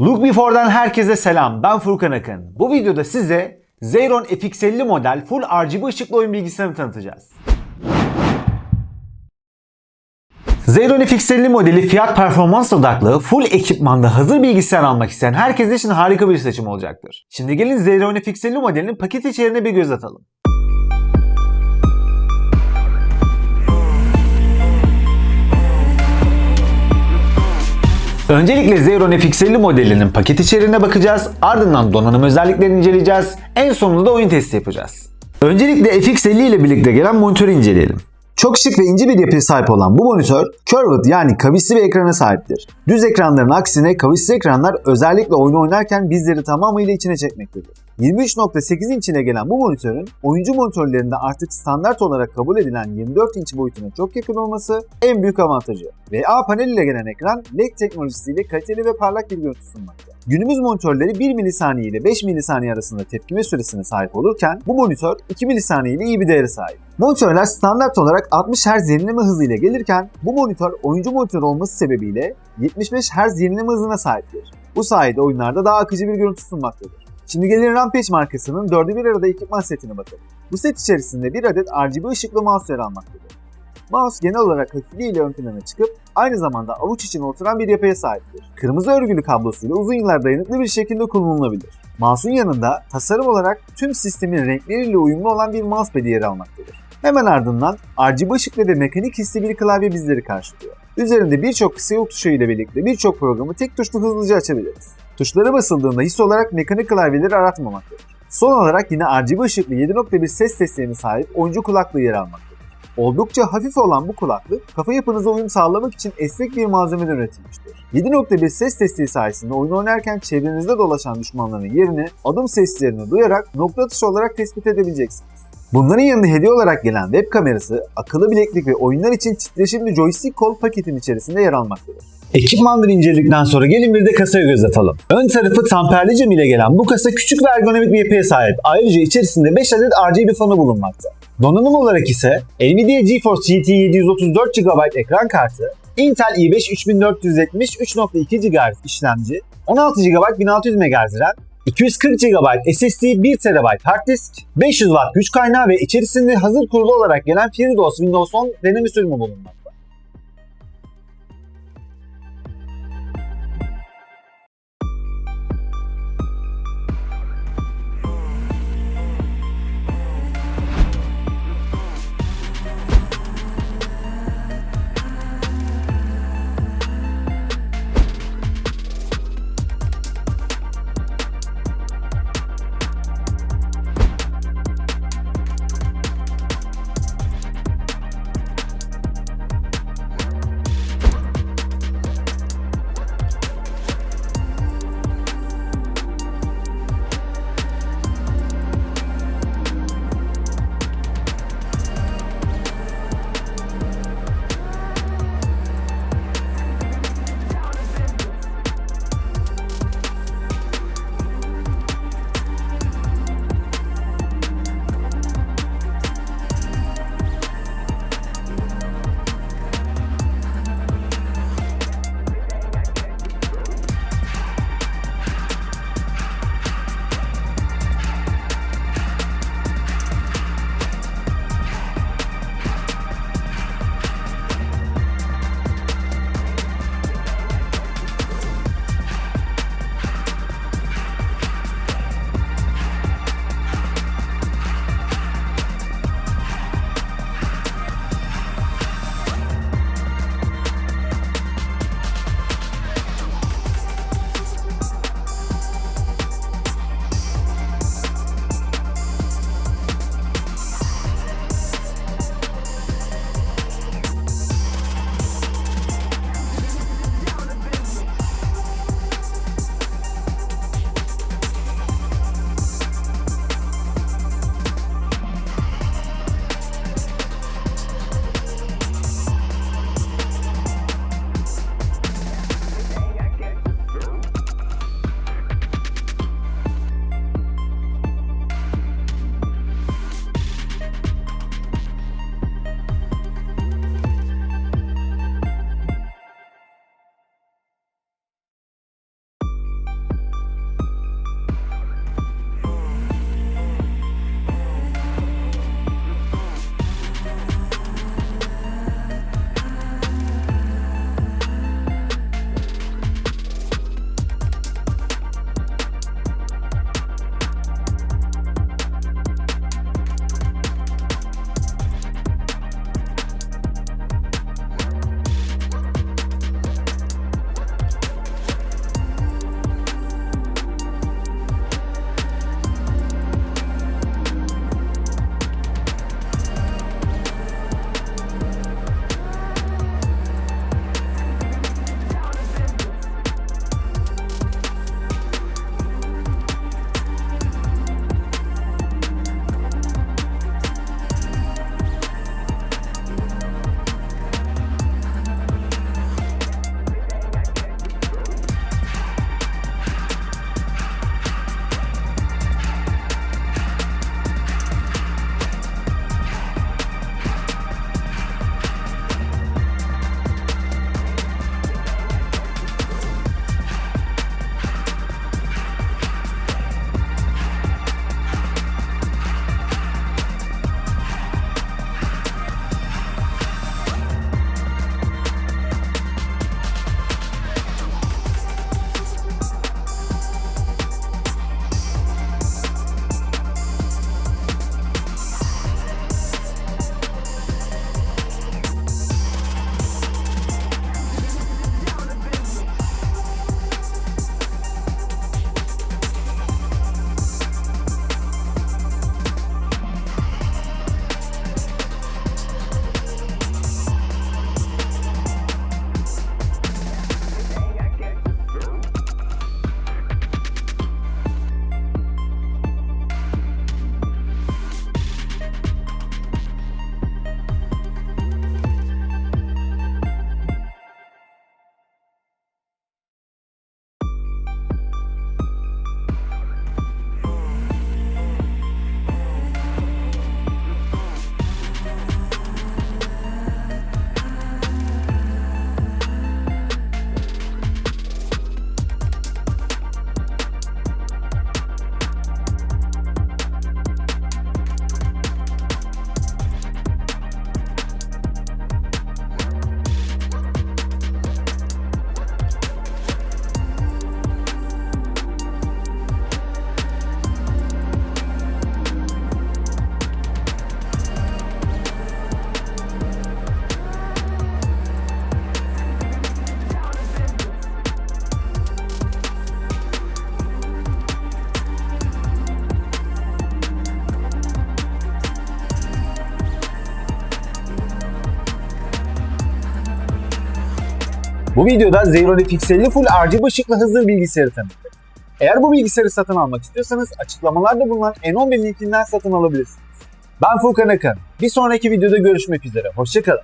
Look Before'dan herkese selam. Ben Furkan Akın. Bu videoda size Xeron FX50 model full RGB ışıklı oyun bilgisayarını tanıtacağız. Xeron FX50 modeli fiyat performans odaklı, full ekipmanda hazır bilgisayar almak isteyen herkes için harika bir seçim olacaktır. Şimdi gelin Xeron FX50 modelinin paket içeriğine bir göz atalım. Öncelikle Xeron FX50 modelinin paket içeriğine bakacağız. Ardından donanım özelliklerini inceleyeceğiz. En sonunda da oyun testi yapacağız. Öncelikle FX50 ile birlikte gelen monitörü inceleyelim. Çok şık ve ince bir yapıya sahip olan bu monitör curved yani kavisli bir ekrana sahiptir. Düz ekranların aksine kavisli ekranlar özellikle oyun oynarken bizleri tamamıyla içine çekmektedir. 23.8 inç ile gelen bu monitörün oyuncu monitörlerinde artık standart olarak kabul edilen 24 inç boyutuna çok yakın olması en büyük avantajı. VA panel ile gelen ekran LED teknolojisiyle kaliteli ve parlak bir görüntü sunmakta. Günümüz monitörleri 1 milisaniye ile 5 milisaniye arasında tepkime süresine sahip olurken bu monitör 2 milisaniye ile iyi bir değere sahip. Monitörler standart olarak 60 Hz yenileme hızı ile gelirken bu monitör oyuncu monitör olması sebebiyle 75 Hz yenileme hızına sahiptir. Bu sayede oyunlarda daha akıcı bir görüntü sunmaktadır. Şimdi gelin Rampage markasının 4'ü bir arada ekipman setine bakalım. Bu set içerisinde bir adet RGB ışıklı mouse yer almaktadır. Mouse genel olarak hafifliğiyle ön plana çıkıp aynı zamanda avuç için oturan bir yapıya sahiptir. Kırmızı örgülü kablosuyla uzun yıllar dayanıklı bir şekilde kullanılabilir. Mouse'un yanında tasarım olarak tüm sistemin renkleriyle uyumlu olan bir mousepad yer almaktadır. Hemen ardından RGB ışık ve mekanik hisli bir klavye bizleri karşılıyor. Üzerinde birçok kısa yol tuşu ile birlikte birçok programı tek tuşlu hızlıca açabiliriz. Tuşlara basıldığında his olarak mekanik klavyeleri aratmamaktadır. Son olarak yine RGB ışıklı 7.1 ses desteğine sahip oyuncu kulaklığı yer almaktadır. Oldukça hafif olan bu kulaklık kafa yapınıza uyum sağlamak için esnek bir malzemeden üretilmiştir. 7.1 ses desteği sayesinde oyun oynarken çevrenizde dolaşan düşmanların yerini adım seslerini duyarak nokta atışı olarak tespit edebileceksiniz. Bunların yanında hediye olarak gelen web kamerası, akıllı bileklik ve oyunlar için titreşimli joystick kol paketin içerisinde yer almaktadır. Ekipmanları inceledikten sonra gelin bir de kasaya göz atalım. Ön tarafı tamperli cam ile gelen bu kasa küçük ve ergonomik bir yapıya sahip. Ayrıca içerisinde 5 adet RGB fanı bulunmakta. Donanım olarak ise Nvidia GeForce GT 734 GB ekran kartı, Intel i5 3470 3.2 GHz işlemci, 16 GB 1600 MHz RAM, 240 GB SSD 1 TB hard disk, 500 Watt güç kaynağı ve içerisinde hazır kurulu olarak gelen FreeDOS Windows 10 deneme sürümü bulunmakta. Bu videoda Xeon FX50 Full RGB ışıklı hızlı bilgisayarı tanıttık. Eğer bu bilgisayarı satın almak istiyorsanız açıklamalarda bulunan N11 linkinden satın alabilirsiniz. Ben Furkan Akın. Bir sonraki videoda görüşmek üzere. Hoşçakalın.